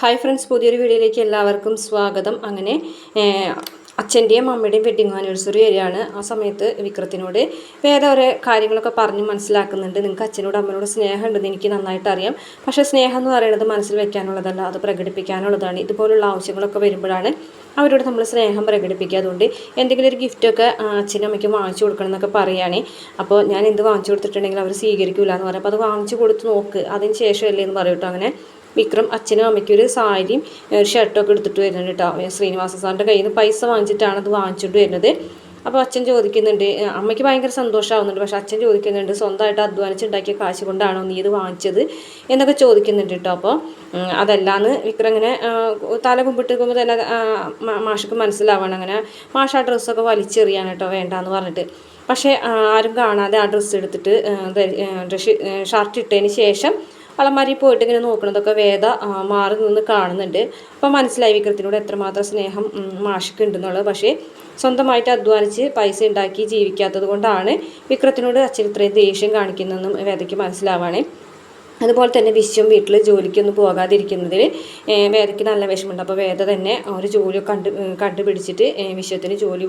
Hi friends പുതിയൊരു വീഡിയോയിലേക്ക് എല്ലാവർക്കും സ്വാഗതം. അങ്ങനെ അച്ഛന്റെയും അമ്മയുടെയും വെഡിങ് ആനിവേഴ്സറി വരികയാണ് ആ സമയത്ത് വിക്രത്തിനോട് വേറെ ഓരോ കാര്യങ്ങളൊക്കെ പറഞ്ഞ് മനസ്സിലാക്കുന്നുണ്ട്. നിങ്ങൾക്ക് അച്ഛനോട് അമ്മയോട് സ്നേഹം ഉണ്ടെന്ന് എനിക്ക് നന്നായിട്ട് അറിയാം പക്ഷേ സ്നേഹം എന്ന് പറയുന്നത് മനസ്സിൽ വെക്കാനുള്ളതല്ല അത് പ്രകടിപ്പിക്കാനുള്ളതാണ്. ഇതുപോലുള്ള ആവശ്യങ്ങളൊക്കെ വരുമ്പോഴാണ് അവരോട് നമ്മൾ സ്നേഹം പ്രകടിപ്പിക്കാതുകൊണ്ട് എന്തെങ്കിലും ഒരു ഗിഫ്റ്റൊക്കെ അച്ഛനും അമ്മയ്ക്കും വാങ്ങിച്ചു കൊടുക്കണം എന്നൊക്കെ പറയുകയാണേ. അപ്പോൾ ഞാൻ എന്ത് വാങ്ങിച്ചു കൊടുത്തിട്ടുണ്ടെങ്കിൽ അവർ സ്വീകരിക്കില്ല എന്ന് പറയും. അപ്പോൾ അത് വാങ്ങിച്ചു കൊടുത്ത് നോക്ക് അതിന് ശേഷമല്ലേ എന്ന് പറയട്ടോ അങ്ങനെ. വിക്രം അച്ഛനും അമ്മയ്ക്കും ഒരു സാരിയും ഒരു ഷർട്ടൊക്കെ എടുത്തിട്ട് വരുന്നുണ്ട് കേട്ടോ. ശ്രീനിവാസ സാറിന്റെ കയ്യിൽ നിന്ന് പൈസ വാങ്ങിച്ചിട്ടാണ് അത് വാങ്ങിച്ചിട്ട് വരുന്നത്. അപ്പോൾ അച്ഛൻ ചോദിക്കുന്നുണ്ട് അമ്മയ്ക്ക് ഭയങ്കര സന്തോഷമാവുന്നുണ്ട്. പക്ഷേ അച്ഛൻ ചോദിക്കുന്നുണ്ട് സ്വന്തമായിട്ട് അധ്വാനിച്ചുണ്ടാക്കിയ കാശ് കൊണ്ടാണോ നീ ഇത് വാങ്ങിച്ചത് എന്നൊക്കെ ചോദിക്കുന്നുണ്ട് കേട്ടോ. അപ്പോൾ അതല്ലാന്ന് വിക്രം ഇങ്ങനെ തല കുമ്പിട്ട് നിൽക്കുമ്പോൾ തന്നെ മാഷക്ക് മനസ്സിലാവണം. അങ്ങനെ മാഷ ആ ഡ്രസ്സൊക്കെ വലിച്ചെറിയാണ് കേട്ടോ വേണ്ടാന്ന് പറഞ്ഞിട്ട്. പക്ഷേ ആരും കാണാതെ ആ ഡ്രസ്സ് എടുത്തിട്ട് ഡ്രസ്സ് ഷർട്ട് ഇട്ടതിന് ശേഷം അളമാരി പോയിട്ട് ഇങ്ങനെ നോക്കുന്നതൊക്കെ വേദ മാറി നിന്ന് കാണുന്നുണ്ട്. അപ്പോൾ മനസ്സിലായി വിക്രത്തിനോട് എത്രമാത്രം സ്നേഹം ഉം, മാഷിക്ക് ഉണ്ടെന്നുള്ളത്. പക്ഷേ സ്വന്തമായിട്ട് അധ്വാനിച്ച് പൈസ ഉണ്ടാക്കി ജീവിക്കാത്തത് കൊണ്ടാണ് വിക്രത്തിനോട് അച്ഛൻ ഇത്രയും ദേഷ്യം കാണിക്കുന്നതെന്നും വേദയ്ക്ക് മനസ്സിലാവാണ്. അതുപോലെ തന്നെ വിശ്വം വീട്ടിൽ ജോലിക്കൊന്നും പോകാതിരിക്കുന്നതിൽ വേദയ്ക്ക് നല്ല വിഷമമുണ്ട്. അപ്പോൾ വേദ തന്നെ ഒരു ജോലി കണ്ട് കണ്ടുപിടിച്ചിട്ട് വിശ്വത്തിന് ജോലി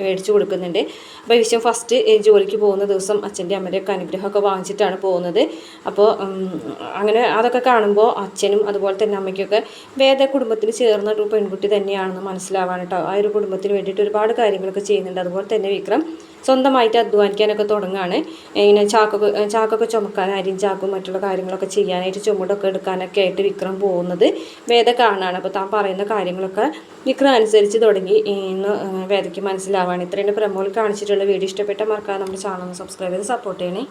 മേടിച്ചു കൊടുക്കുന്നുണ്ട്. അപ്പോൾ വിശ്വം ഫസ്റ്റ് ജോലിക്ക് പോകുന്ന ദിവസം അച്ഛന്റെ അമ്മയുടെയൊക്കെ അനുഗ്രഹമൊക്കെ വാങ്ങിച്ചിട്ടാണ് പോകുന്നത്. അപ്പോൾ അങ്ങനെ അതൊക്കെ കാണുമ്പോൾ അച്ഛനും അതുപോലെ തന്നെ അമ്മയ്ക്കൊക്കെ വേദ കുടുംബത്തിൽ ചേർന്ന ഒരു പെൺകുട്ടി തന്നെയാണെന്ന് മനസ്സിലാവാണ് കേട്ടോ ആ ഒരു കുടുംബത്തിന് വേണ്ടിയിട്ട് ഒരുപാട് കാര്യങ്ങളൊക്കെ ചെയ്യുന്നുണ്ട്. അതുപോലെ തന്നെ വിക്രം സ്വന്തമായിട്ട് അധ്വാനിക്കാനൊക്കെ തുടങ്ങുകയാണ്. ഇങ്ങനെ ചാക്കൊക്കെ ചാക്കൊക്കെ ചുമക്കാൻ അരിയും ചാക്കും മറ്റുള്ള കാര്യങ്ങളൊക്കെ ചെയ്യാനായിട്ട് ചുമടൊക്കെ എടുക്കാനൊക്കെ ആയിട്ട് വിക്രം പോകുന്നത് വേദ കാണാണ് അപ്പോൾ താൻ പറയുന്ന കാര്യങ്ങളൊക്കെ വിക്രം അനുസരിച്ച് തുടങ്ങി. ഇന്ന് വേദയ്ക്ക് മനസ്സിലാവുകയാണ് ഇത്രയും പ്രമോൾ കാണിച്ചിട്ടുള്ള വീഡിയോ ഇഷ്ടപ്പെട്ട മറക്കാതെ നമ്മുടെ ചാനൽ സബ്സ്ക്രൈബ് ചെയ്ത് സപ്പോർട്ട് ചെയ്യണേ.